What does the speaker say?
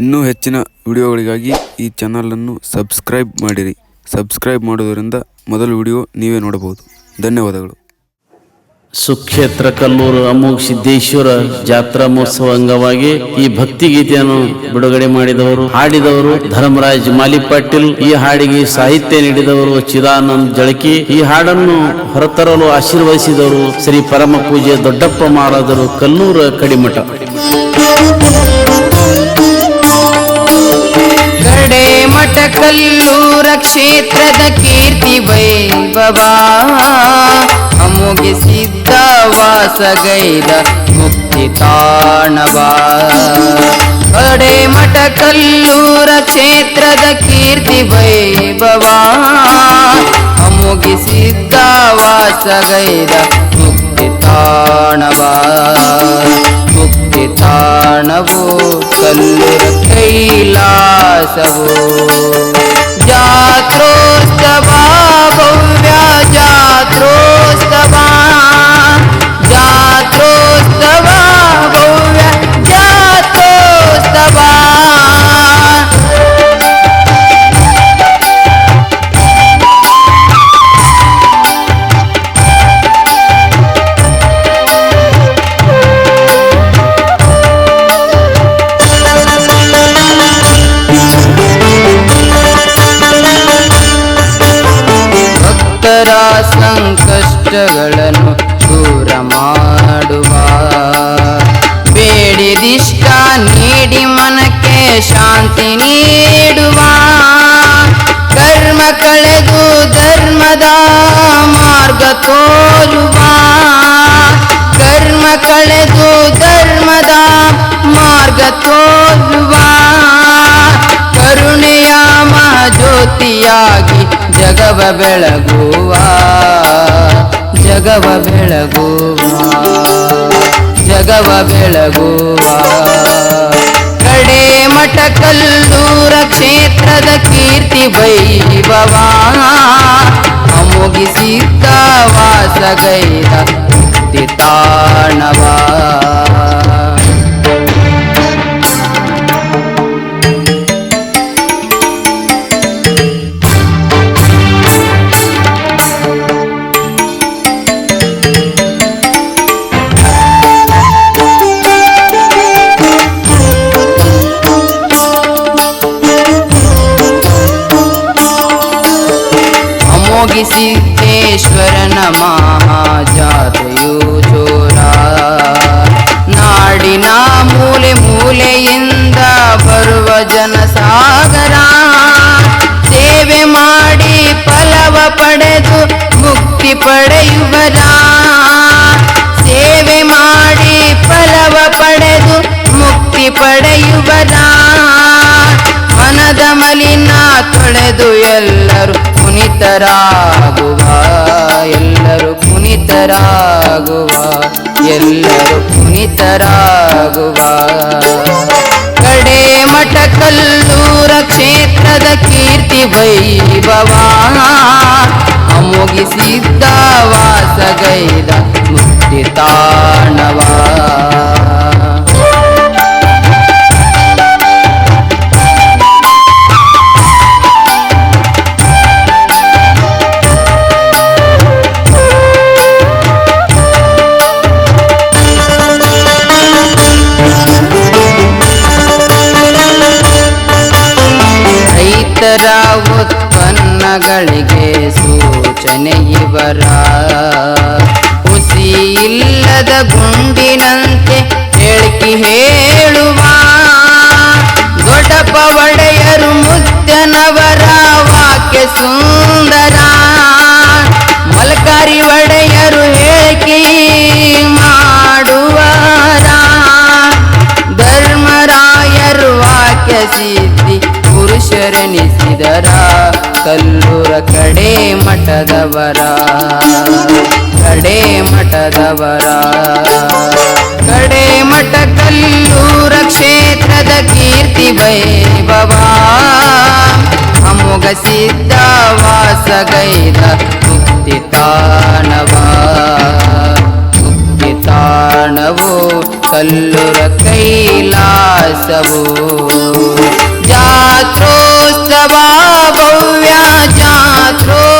ಇನ್ನೂ ಹೆಚ್ಚಿನ ವಿಡಿಯೋಗಳಿಗಾಗಿ ಈ ಚಾನಲನ್ನು ಸಬ್ಸ್ಕ್ರೈಬ್ ಮಾಡಿರಿ. ಸಬ್ಸ್ಕ್ರೈಬ್ ಮಾಡೋದರಿಂದ ಮೊದಲ ವಿಡಿಯೋ ನೀವೇ ನೋಡಬಹುದು. ಧನ್ಯವಾದಗಳು. ಸುಕ್ಷೇತ್ರ ಕಲ್ಲೂರು ಅಮೋಘ ಸಿದ್ದೇಶ್ವರ ಜಾತ್ರಾ ಮಹೋತ್ಸವ ಅಂಗವಾಗಿ ಈ ಭಕ್ತಿ ಗೀತೆಯನ್ನು ಬಿಡುಗಡೆ ಮಾಡಿದವರು, ಹಾಡಿದವರು ಧರ್ಮರಾಜ್ ಮಾಲಿ ಪಾಟೀಲ್ ಈ ಹಾಡಿಗೆ ಸಾಹಿತ್ಯ ನೀಡಿದವರು ಚಿದಾನಂದ್ ಜಳಕಿ. ಈ ಹಾಡನ್ನು ಹೊರತರಲು ಆಶೀರ್ವದಿಸಿದವರು ಶ್ರೀ ಪರಮ ಪೂಜೆ ದೊಡ್ಡಪ್ಪ ಮಹಾರಾಜರು ಕಲ್ಲೂರ ಕಡಿಮಠ. ಕಲ್ಲೂರ ಕ್ಷೇತ್ರದ ಕೀರ್ತಿ ವೈಭವ. ಅಮುಗಿಸಿದ್ದ ವಾಸಗೈದ ಮುಕ್ತಿ ತಾಣವ. ಕಡೆ ಮಠ ಕಲ್ಲೂರ ಕ್ಷೇತ್ರದ ಕೀರ್ತಿ ವೈಭವ. ಅಮುಗಿಸಿದ್ದ ವಾಸಗೈದ ಮುಕ್ತಿ ತಾಣವ. ಮುಕ್ತಿ ತಾಣವು ಕಲ್ಲುರ बसवो जा ಭಕ್ತರ ಸಂಕಷ್ಟಗಳನ್ನು ದೂರ ಮಾಡುವ. ಬೇಡಿದಿಷ್ಟ ನೀಡಿ ಮನಕ್ಕೆ ಶಾಂತಿ ನೀಡುವ. ಕರ್ಮ ಕಳೆದು ಧರ್ಮದ ಮಾರ್ಗ ತೋರುವ ಕರ್ಮ ಕಳೆದು ಧರ್ಮದ ಮಾರ್ಗ ತೋರುವ ಕರುಣೆಯ ಮಹಾಜ್ಯೋತಿಯಾಗಿ ಜಗವ ಬೆಳಗುವ. ಜಗವ ಬೆಳಗುವ ಜಗವ ಬೆಳಗುವ. ಕಡೆ ಮಠ ಕಲ್ಲೂರ ಕ್ಷೇತ್ರದ ಕೀರ್ತಿ ವೈಭವ. ಅಮೋಗಿಸಿದ್ದ ವಾಸಗೈದ ಮುಕ್ತಿ ತಾಣವ ನಮಃ ಮಹಾಜಾತೆಯು ಚೋರ ನಾಡಿನ ಮೂಲೆ ಮೂಲೆಯಿಂದ ಬರುವ ಜನಸಾಗರ. ಸೇವೆ ಮಾಡಿ ಫಲವ ಪಡೆದು ಮುಕ್ತಿ ಪಡೆಯುವರ. ಸೇವೆ ಮಾಡಿ ಫಲವ ಪಡೆದು ಮುಕ್ತಿ ಪಡೆಯುವರ. ಮನದ ಮಲಿನ ತೊಳೆದು ಎಲ್ಲರೂ ಪುನಿತರಾಗುವ ಎಲ್ಲರೂ ಕುಣಿತರಾಗುವ ಎಲ್ಲರೂ ಕುಣಿತರಾಗುವ ಕಡೆ ಮಠ ಕಲ್ಲೂರ ಕ್ಷೇತ್ರದ ಕೀರ್ತಿ ವೈಭವ ಅಮೋಗಿಸಿದ್ದ ವಾಸಗೈದ ರೈತರ ಉತ್ಪನ್ನಗಳಿಗೆ ಸೂಚನೆ ಇವರ. ಹುಸಿ ಇಲ್ಲದ ಗುಂಡಿನಂತೆ ಹೇಳಿಕೆ ಹೇಳುವ. ದೊಡ್ಡಪ್ಪ ಒಡೆಯರು ಪುರುಷರೆನಿಸಿದರ ಕಲ್ಲೂರ ಕಡೆ ಮಠದವರ. ಕಡೆ ಮಠದವರ. ಕಡೆ ಮಠ ಕಲ್ಲೂರ ಕ್ಷೇತ್ರದ ಕೀರ್ತಿ ವೈಭವ. ಅಮೋಘ ಸಿದ್ಧ ವಾಸಗೈದ ಮುಕ್ತಿ ತಾಣವ ಮುಕ್ತಿ ತಾಣವು ಕಲ್ಲುರ ಕೈಲಾಸವು. No.